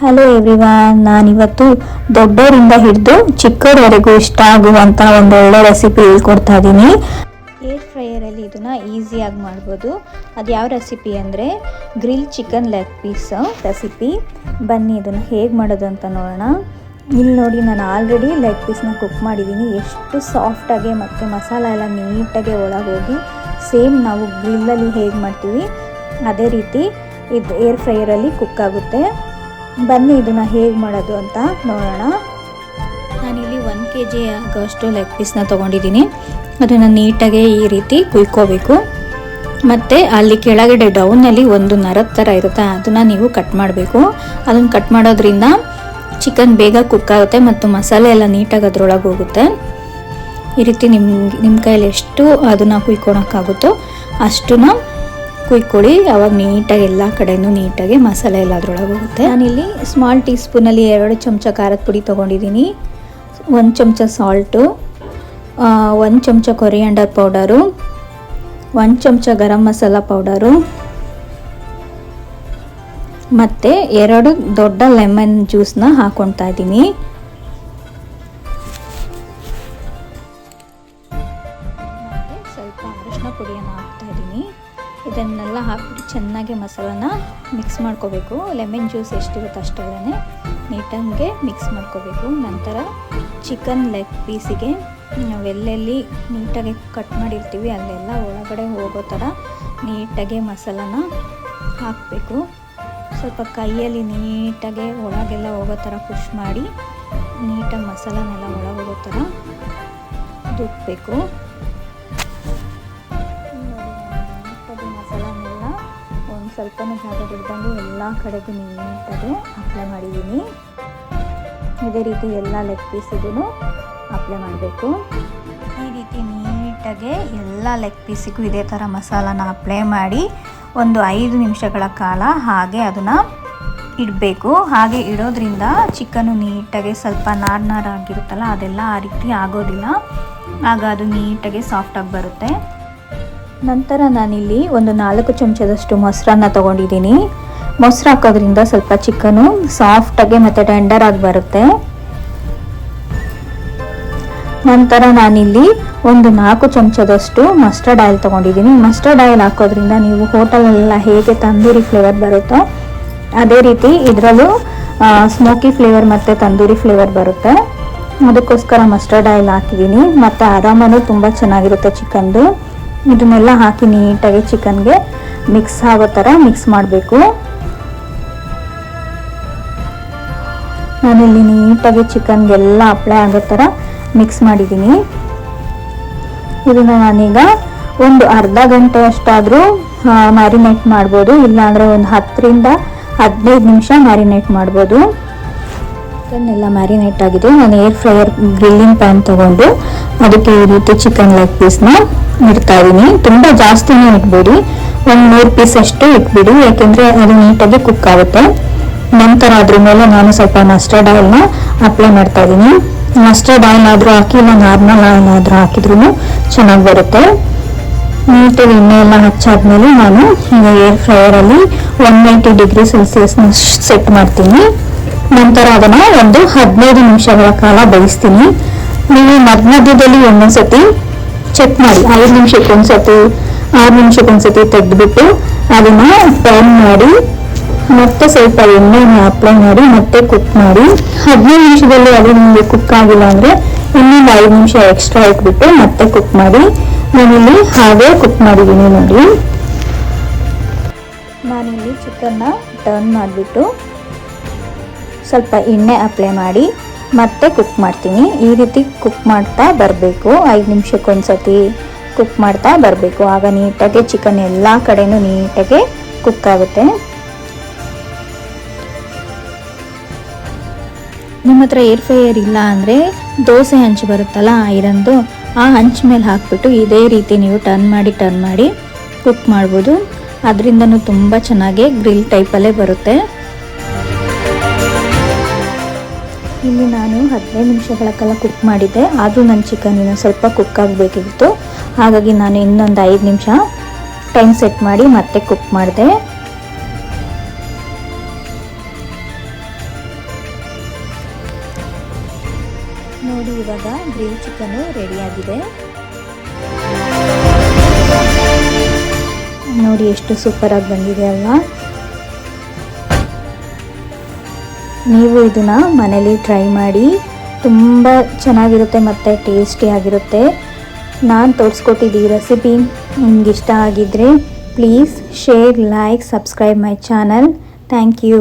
Hello everyone ನಾನಿವತ್ತು ದೊಡ್ಡವರಿಂದ ಹಿಡಿದು ಚಿಕ್ಕವರವರೆಗೂ ಇಷ್ಟ ಆಗುವಂಥ ಒಂದು ಒಳ್ಳೆ ರೆಸಿಪಿ ಹೇಳ್ಕೊಡ್ತಾ ಇದ್ದೀನಿ ಏರ್ ಫ್ರೈಯರಲ್ಲಿ ಇದನ್ನು ಈಸಿಯಾಗಿ ಮಾಡ್ಬೋದು. ಅದು ಯಾವ ರೆಸಿಪಿ ಅಂದರೆ grill chicken leg piece recipe ಬನ್ನಿ ಇದನ್ನು ಹೇಗೆ ಮಾಡೋದು ಅಂತ ನೋಡೋಣ. ಇಲ್ಲಿ ನೋಡಿ ನಾನು ಆಲ್ರೆಡಿ ಲೆಗ್ ಪೀಸ್ನ ಕುಕ್ ಮಾಡಿದ್ದೀನಿ ಎಷ್ಟು ಸಾಫ್ಟಾಗಿ ಮತ್ತು ಮಸಾಲ ಎಲ್ಲ ನೀಟಾಗಿ ಒಳಗೋಗಿ ಸೇಮ್ ನಾವು ಗ್ರಿಲ್ಲಲ್ಲಿ ಹೇಗೆ ಮಾಡ್ತೀವಿ, ಅದೇ ರೀತಿ ಇದು ಏರ್ ಫ್ರೈಯರಲ್ಲಿ ಕುಕ್ ಆಗುತ್ತೆ. ಬನ್ನಿ, ಇದನ್ನು ಹೇಗೆ ಮಾಡೋದು ಅಂತ ನೋಡೋಣ. ನಾನಿಲ್ಲಿ ಒಂದು ಕೆ ಜಿ ಆಗೋಷ್ಟು ಲೆಗ್ ಪೀಸ್ನ ತೊಗೊಂಡಿದ್ದೀನಿ. ಅದನ್ನು ನೀಟಾಗಿ ಈ ರೀತಿ ಕುಯ್ಕೋಬೇಕು. ಮತ್ತು ಅಲ್ಲಿ ಕೆಳಗಡೆ ಡೌನಲ್ಲಿ ಒಂದು ನರದ ಥರ ಇರುತ್ತೆ, ಅದನ್ನು ನೀವು ಕಟ್ ಮಾಡಬೇಕು. ಅದನ್ನು ಕಟ್ ಮಾಡೋದ್ರಿಂದ ಚಿಕನ್ ಬೇಗ ಕುಕ್ ಆಗುತ್ತೆ ಮತ್ತು ಮಸಾಲೆ ಎಲ್ಲ ನೀಟಾಗಿ ಅದರೊಳಗೆ ಹೋಗುತ್ತೆ. ಈ ರೀತಿ ನಿಮ್ಮ ನಿಮ್ಮ ಕೈಯಲ್ಲಿ ಎಷ್ಟು ಅದನ್ನು ಕುಯ್ಕೊಳಕ್ಕಾಗುತ್ತೋ ಅಷ್ಟನ್ನ ಕುಯ್ಕೊಳ್ಳಿ ಅವಾಗ ನೀಟಾಗಿ ಎಲ್ಲ ಕಡೆನೂ ನೀಟಾಗಿ ಮಸಾಲೆ ಎಲ್ಲ ಅದ್ರೊಳಗೆ ಹೋಗುತ್ತೆ ನಾನಿಲ್ಲಿ ಸ್ಮಾಲ್ ಟೀ ಸ್ಪೂನಲ್ಲಿ ಎರಡು ಚಮಚ ಖಾರದ ಪುಡಿ ತೊಗೊಂಡಿದ್ದೀನಿ. ಒಂದು ಚಮಚ ಸಾಲ್ಟು ಒಂದು ಚಮಚ ಕೊರಿಯಾಂಡರ್ ಪೌಡರು ಒಂದು ಚಮಚ ಗರಂ ಮಸಾಲ ಪೌಡರು ಮತ್ತು ಎರಡು ದೊಡ್ಡ ಲೆಮನ್ ಜ್ಯೂಸ್ನ ಹಾಕ್ಕೊಳ್ತಾ ಇದ್ದೀನಿ. ಇದನ್ನೆಲ್ಲ ಹಾಕ್ಬಿಟ್ಟು ಚೆನ್ನಾಗಿ ಮಸಾಲನ ಮಿಕ್ಸ್ ಮಾಡ್ಕೋಬೇಕು. ಲೆಮನ್ ಜ್ಯೂಸ್ ಎಷ್ಟಿರುತ್ತೆ ಅಷ್ಟರಲ್ಲೇ ನೀಟಾಗೆ ಮಿಕ್ಸ್ ಮಾಡ್ಕೋಬೇಕು. ನಂತರ ಚಿಕನ್ ಲೆಗ್ ಪೀಸಿಗೆ ನಾವೆಲ್ಲೆಲ್ಲಿ ನೀಟಾಗಿ ಕಟ್ ಮಾಡಿರ್ತೀವಿ ಅಲ್ಲೆಲ್ಲ ಒಳಗಡೆ ಹೋಗೋ ಥರ ನೀಟಾಗಿ ಮಸಾಲನ ಹಾಕಬೇಕು. ಸ್ವಲ್ಪ ಕೈಯಲ್ಲಿ ನೀಟಾಗಿ ಒಳಗೆಲ್ಲ ಹೋಗೋ ಥರ ಪುಷ್ ಮಾಡಿ ನೀಟಾಗಿ ಮಸಾಲನೆಲ್ಲ ಒಳಗೆ ಹೋಗೋ ಥರ ದುಕ್ಕಬೇಕು ಸ್ವಲ್ಪನೂ ಜಾಗ ಬಿಡ್ದಂಗೆ ಎಲ್ಲ ಕಡೆಗೂ ನೀಟಾಗಿ ಅಪ್ಲೈ ಮಾಡಿದ್ದೀನಿ. ಇದೇ ರೀತಿ ಎಲ್ಲ ಲೆಗ್ ಪೀಸಿಗೂ ಅಪ್ಲೈ ಮಾಡಬೇಕು. ಈ ರೀತಿ ನೀಟಾಗಿ ಎಲ್ಲ ಲೆಗ್ ಪೀಸಿಗೂ ಇದೇ ಥರ ಮಸಾಲಾನ ಅಪ್ಲೈ ಮಾಡಿ ಒಂದು ಐದು ನಿಮಿಷಗಳ ಕಾಲ ಹಾಗೆ ಅದನ್ನು ಇಡಬೇಕು. ಹಾಗೆ ಇಡೋದ್ರಿಂದ ಚಿಕನ್ನು ನೀಟಾಗಿ ಸ್ವಲ್ಪ ನಾರ್ ನಾರಾಗಿರುತ್ತಲ್ಲ ಅದೆಲ್ಲ ಆ ರೀತಿ ಆಗೋದಿಲ್ಲ. ಆಗ ಅದು ನೀಟಾಗಿ ಸಾಫ್ಟಾಗಿ ಬರುತ್ತೆ. ನಂತರ ನಾನಿಲ್ಲಿ ಒಂದು ನಾಲ್ಕು ಚಮಚದಷ್ಟು ಮೊಸರನ್ನ ತಗೊಂಡಿದ್ದೀನಿ. ಮೊಸರು ಹಾಕೋದ್ರಿಂದ ಸ್ವಲ್ಪ ಚಿಕನು ಸಾಫ್ಟಾಗಿ ಮತ್ತು ಟೆಂಡರ್ ಆಗಿ ಬರುತ್ತೆ. ನಂತರ ನಾನಿಲ್ಲಿ ಒಂದು ನಾಲ್ಕು ಚಮಚದಷ್ಟು ಮಸ್ಟರ್ಡ್ ಆಯಿಲ್ ತೊಗೊಂಡಿದ್ದೀನಿ. ಮಸ್ಟರ್ಡ್ ಆಯಿಲ್ ಹಾಕೋದ್ರಿಂದ ನೀವು ಹೋಟೆಲೆಲ್ಲ ಹೇಗೆ ತಂದೂರಿ ಫ್ಲೇವರ್ ಬರುತ್ತೋ ಅದೇ ರೀತಿ ಇದರಲ್ಲೂ ಸ್ಮೋಕಿ ಫ್ಲೇವರ್ ಮತ್ತು ತಂದೂರಿ ಫ್ಲೇವರ್ ಬರುತ್ತೆ. ಅದಕ್ಕೋಸ್ಕರ ಮಸ್ಟರ್ಡ್ ಆಯಿಲ್ ಹಾಕಿದ್ದೀನಿ. ಮತ್ತು ಆರಾಮನೂ ತುಂಬ ಚೆನ್ನಾಗಿರುತ್ತೆ ಚಿಕನ್ದು. ಇದನ್ನೆಲ್ಲ ಹಾಕಿ ನೀಟಾಗಿ ಚಿಕನ್ಗೆ ಮಿಕ್ಸ್ ಆಗೋ ಥರ ಮಿಕ್ಸ್ ಮಾಡಬೇಕು. ನಾನಿಲ್ಲಿ ನೀಟಾಗಿ ಚಿಕನ್ಗೆಲ್ಲ ಅಪ್ಲೈ ಆಗೋ ಥರ ಮಿಕ್ಸ್ ಮಾಡಿದ್ದೀನಿ. ಇದನ್ನು ನಾನೀಗ ಒಂದು ಅರ್ಧ ಗಂಟೆ ಅಷ್ಟಾದರೂ ಮ್ಯಾರಿನೇಟ್ ಮಾಡ್ಬೋದು. ಇಲ್ಲಾಂದರೆ ಒಂದು ಹತ್ತರಿಂದ ಹದಿನೈದು ನಿಮಿಷ ಮ್ಯಾರಿನೇಟ್ ಮಾಡ್ಬೋದು. ಚಿಕನ್ ಎಲ್ಲ ಮ್ಯಾರಿನೇಟ್ ಆಗಿದೆ. ನಾನು ಏರ್ ಫ್ರೈಯರ್ ಗ್ರಿಲ್ಲಿಂಗ್ ಪ್ಯಾನ್ ತಗೊಂಡು ಅದಕ್ಕೆ ಈ ರೀತಿ ಚಿಕನ್ ಲೆಗ್ ಪೀಸ್ನ ಇಡ್ತಾ ಇದ್ದೀನಿ. ತುಂಬ ಜಾಸ್ತಿನೇ ಇಟ್ಬಿಡಿ ಒಂದು ಮೂರು ಪೀಸ್ ಅಷ್ಟು ಇಟ್ಬಿಡಿ. ಯಾಕೆಂದರೆ ಅದು ನೀಟಾಗಿ ಕುಕ್ ಆಗುತ್ತೆ. ನಂತರ ಅದ್ರ ಮೇಲೆ ನಾನು ಸ್ವಲ್ಪ ಮಸ್ಟರ್ಡ್ ಆಯಿಲ್ನ ಅಪ್ಲೈ ಮಾಡ್ತಾ ಇದ್ದೀನಿ. ಮಸ್ಟರ್ಡ್ ಆಯಿಲ್ ಆದರೂ ಹಾಕಿ, ಇಲ್ಲ ನಾರ್ಮಲ್ ಆಯಿಲ್ ಆದರೂ ಹಾಕಿದ್ರೂ ಚೆನ್ನಾಗಿ ಬರುತ್ತೆ. ನೀಟಾಗಿ ಎಣ್ಣೆ ಎಲ್ಲ ಹಚ್ಚಾದ್ಮೇಲೆ ನಾನು ಏರ್ ಫ್ರೈಯರಲ್ಲಿ ಒನ್ ನೈಂಟಿ ಡಿಗ್ರಿ ಸೆಲ್ಸಿಯಸ್ನ ಸೆಟ್ ಮಾಡ್ತೀನಿ. ನಂತರ ಅದನ್ನು ಒಂದು ಹದಿನೈದು ನಿಮಿಷಗಳ ಕಾಲ ಬೇಯಿಸ್ತೀನಿ ನೀವು ಮಧ್ಯ ಮಧ್ಯದಲ್ಲಿ ಒಂದೊಂದ್ಸತಿ ಚೆಕ್ ಮಾಡಿ. ಐದು ನಿಮಿಷಕ್ಕೆ ಒಂದ್ಸತಿ, ಆರು ನಿಮಿಷಕ್ಕೆ ಒಂದ್ಸತಿ ತೆಗೆದುಬಿಟ್ಟು ಅದನ್ನ ಟರ್ನ್ ಮಾಡಿ, ಮತ್ತೆ ಸ್ವಲ್ಪ ಎಣ್ಣೆನ ಅಪ್ಲೈ ಮಾಡಿ, ಮತ್ತೆ ಕುಕ್ ಮಾಡಿ. ಹದಿನೈದು ನಿಮಿಷದಲ್ಲಿ ಅದು ನಿಮಗೆ ಕುಕ್ ಆಗಿಲ್ಲ ಅಂದರೆ ಇನ್ನೊಂದು ಐದು ನಿಮಿಷ ಎಕ್ಸ್ಟ್ರಾ ಇಟ್ಬಿಟ್ಟು ಮತ್ತೆ ಕುಕ್ ಮಾಡಿ. ನಾನಿಲ್ಲಿ ಹಾಗೆ ಕುಕ್ ಮಾಡಿದ್ದೀನಿ ನೋಡಿ. ನಾನಿಲ್ಲಿ ಚಿಕನ್ನ ಟರ್ನ್ ಮಾಡಿಬಿಟ್ಟು ಸ್ವಲ್ಪ ಎಣ್ಣೆ ಅಪ್ಲೈ ಮಾಡಿ ಮತ್ತೆ ಕುಕ್ ಮಾಡ್ತೀನಿ. ಈ ರೀತಿ ಕುಕ್ ಮಾಡ್ತಾ ಬರಬೇಕು. ಐದು ನಿಮಿಷಕ್ಕೊಂದ್ಸತಿ ಕುಕ್ ಮಾಡ್ತಾ ಬರಬೇಕು. ಆಗ ನೀಟಾಗಿ ಚಿಕನ್ ಎಲ್ಲ ಕಡೆನೂ ನೀಟಾಗಿ ಕುಕ್ ಆಗುತ್ತೆ. ನಿಮ್ಮ ಹತ್ರ ಏರ್ ಫ್ರೈಯರ್ ಇಲ್ಲ ಅಂದರೆ ದೋಸೆ ಹಂಚು ಬರುತ್ತಲ್ಲ ಐರನ್ದು ಆ ಹಂಚ್ ಮೇಲೆ ಹಾಕ್ಬಿಟ್ಟು ಇದೇ ರೀತಿ ನೀವು ಟರ್ನ್ ಮಾಡಿ ಟರ್ನ್ ಮಾಡಿ ಕುಕ್ ಮಾಡ್ಬೋದು. ಅದರಿಂದನೂ ತುಂಬ ಚೆನ್ನಾಗಿ ಗ್ರಿಲ್ ಟೈಪಲ್ಲೇ ಬರುತ್ತೆ. ಇಲ್ಲಿ ನಾನು ಹದಿನೈದು ನಿಮಿಷಗಳ ಕಾಲ ಕುಕ್ ಮಾಡಿದ್ದೆ. ಆದರೂ ನನ್ನ ಚಿಕನ್ ಸ್ವಲ್ಪ ಕುಕ್ ಆಗಬೇಕಿತ್ತು. ಹಾಗಾಗಿ ನಾನು ಇನ್ನೊಂದು ಐದು ನಿಮಿಷ ಟೈಮ್ ಸೆಟ್ ಮಾಡಿ ಮತ್ತೆ ಕುಕ್ ಮಾಡಿದೆ. ನೋಡಿ, ಇವಾಗ ಗ್ರೀನ್ ಚಿಕನು ರೆಡಿಯಾಗಿದೆ ನೋಡಿ, ಎಷ್ಟು ಸೂಪರಾಗಿ ಬಂದಿದೆ ಅಲ್ವಾ. ನೀವು ಇದನ್ನ ಮನೇಲಿ ಟ್ರೈ ಮಾಡಿ ತುಂಬ ಚೆನ್ನಾಗಿರುತ್ತೆ ಮತ್ತು ಟೇಸ್ಟಿಯಾಗಿರುತ್ತೆ ನಾನು ತೋರಿಸ್ಕೊಟ್ಟಿದ್ದು ರೆಸಿಪಿ ನಿಮ್ಗೆ ಇಷ್ಟ ಆಗಿದ್ದರೆ please share like subscribe my channel thank you